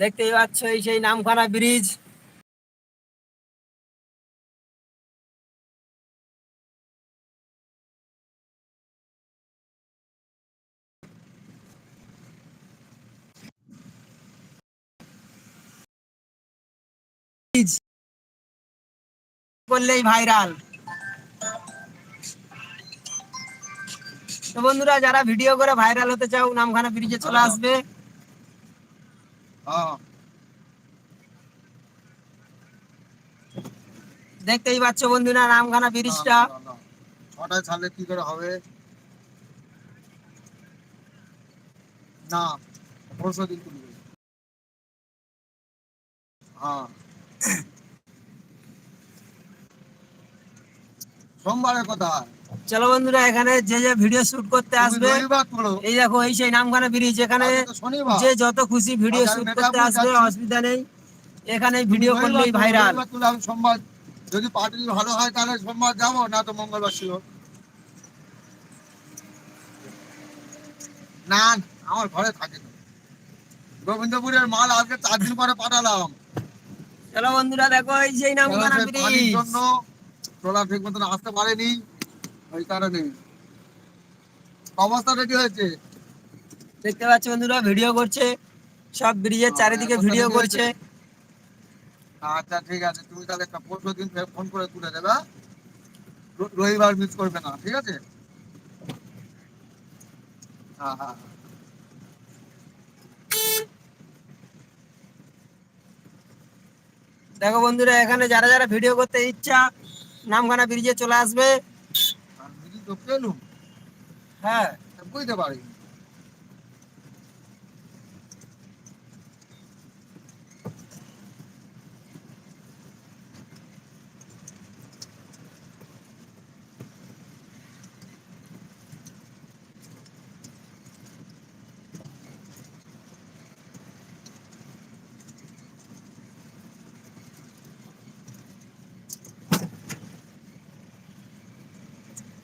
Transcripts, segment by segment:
দেখতেই পাচ্ছ এই সেই নামখানা ব্রিজ। করলেই ভাইরাল তো বন্ধুরা, যারা ভিডিও করে ভাইরাল হতে চাও, নামখানা ব্রিজে চলে আসবে। দেখতেই পাচ্ছ বন্ধুরা নামখানা ব্রিজটা। ছটায় ছাড়লে কি করে হবে? না হ্যাঁ। সোমবারের কথা। চলো বন্ধুরা এখানে যে যে ভিডিও শুট করতে আসবে এই দেখো এই সেই নামখানা ব্রিজ এখানে যে যত খুশি ভিডিও শুট করতে আসবে অসুবিধা নেই। এখানে ভিডিও করলেই ভাইরাল সোমবার। যদি পার্টি ভালো হয় তাহলে সোমবার যাব না তো মঙ্গলবার ছিল। না আমার ঘরে থাকে না। গোবিন্দপুরের মাল আজকে চার দিন পরে পাঠালাম। চলো বন্ধুরা দেখো এই সেই নামখানা ব্রিজ জন্য ট্রলার ঠিক মতন আসতে পারেনি। ওই কারণে। অবস্থা রেডি হয়েছে। দেখতে পাচ্ছ বন্ধুরা ভিডিও করছে। সব ব্রিজের চারিদিকে হ্যাঁ, ভিডিও করছে। আচ্ছা ঠিক আছে তুমি তাহলে পরশু দিন ফোন করে তুলে দেবে হ্যাঁ? রবিবার মিস করবে না ঠিক আছে? হ্যাঁ হ্যাঁ দেখো বন্ধুরা এখানে যারা যারা ভিডিও করতে ইচ্ছা নামখানা ব্রিজে চলে আসবে। তো পেলুম। হ্যাঁ বুঝতে পারি।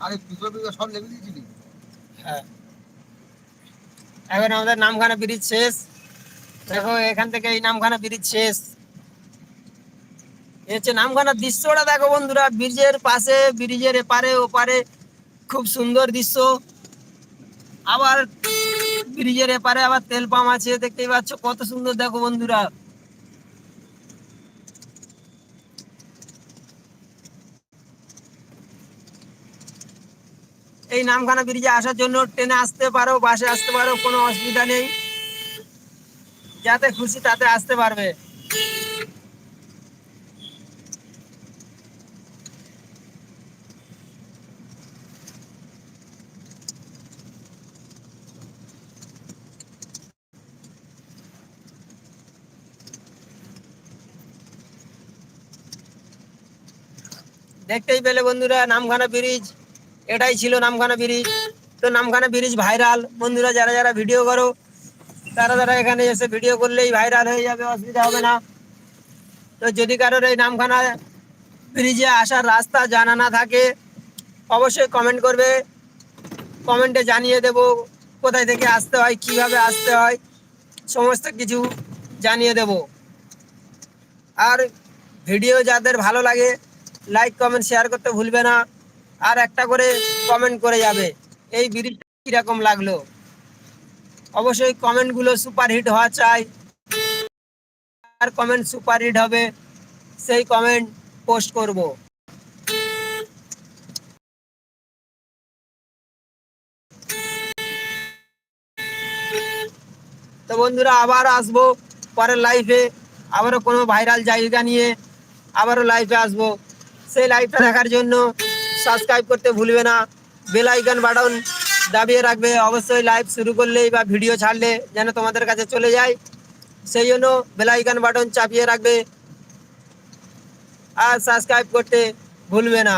আরে দুটো বিঘা সব লেগে দিয়েছিলি হ্যাঁ। এখন আমাদের নামখানা ব্রিজ শেষ। দেখো, এখান থেকে এই নামখানা ব্রিজ শেষ। হচ্ছে নামখানার দৃশ্যটা দেখো বন্ধুরা, ব্রিজের পাশে, ব্রিজের এপারে, ওপারে খুব সুন্দর দৃশ্য। আবার ব্রিজের এপারে আবার তেল পাম্প আছে, দেখতেই পাচ্ছ, কত সুন্দর দেখো বন্ধুরা। এই নামখানা ব্রিজে আসার জন্য ট্রেনে আসতে পারো, বাসে আসতে পারো, কোনো অসুবিধা নেই। যাতে খুশি তাতে আসতে পারবে। দেখতেই পেলে বন্ধুরা, নামখানা ব্রিজ। এটাই ছিল নামখানা ব্রিজ। তো নামখানা ব্রিজ ভাইরাল বন্ধুরা, যারা যারা ভিডিও করো, তারা তারা এখানে এসে ভিডিও করলেই ভাইরাল হয়ে যাবে, অসুবিধা হবে না। তো যদি কারোর এই নামখানা ব্রিজে আসার রাস্তা জানা না থাকে, অবশ্যই কমেন্ট করবে। কমেন্টে জানিয়ে দেব কোথায় থেকে আসতে হয়, কীভাবে আসতে হয়, সমস্ত কিছু জানিয়ে দেব। আর ভিডিও যাদের ভালো লাগে লাইক কমেন্ট শেয়ার করতে ভুলবে না। আর একটা করে কমেন্ট করে যাবে। এই ব্রিজটা কীরকম লাগল? অবশ্যই কমেন্টগুলো সুপারহিট হওয়া চাই। আর কমেন্ট সুপারহিট হবে, সেই কমেন্ট পোস্ট করব। তো বন্ধুরা, আবার আসব পরের লাইফে আবারও কোনো ভাইরাল জায়গা নিয়ে আবারও লাইফে আসব। সেই লাইফটা দেখার জন্য সাবস্ক্রাইব করতে ভুলবে না। বেল আইকন বাটন দাবিয়ে রাখবে। অবশ্যই লাইভ শুরু করলেই বা ভিডিও ছাড়লে যেন তোমাদের কাছে চলে যায়। সেই জন্য বেল আইকন বাটন চাপিয়ে রাখবে। আর সাবস্ক্রাইব করতে ভুলবে না।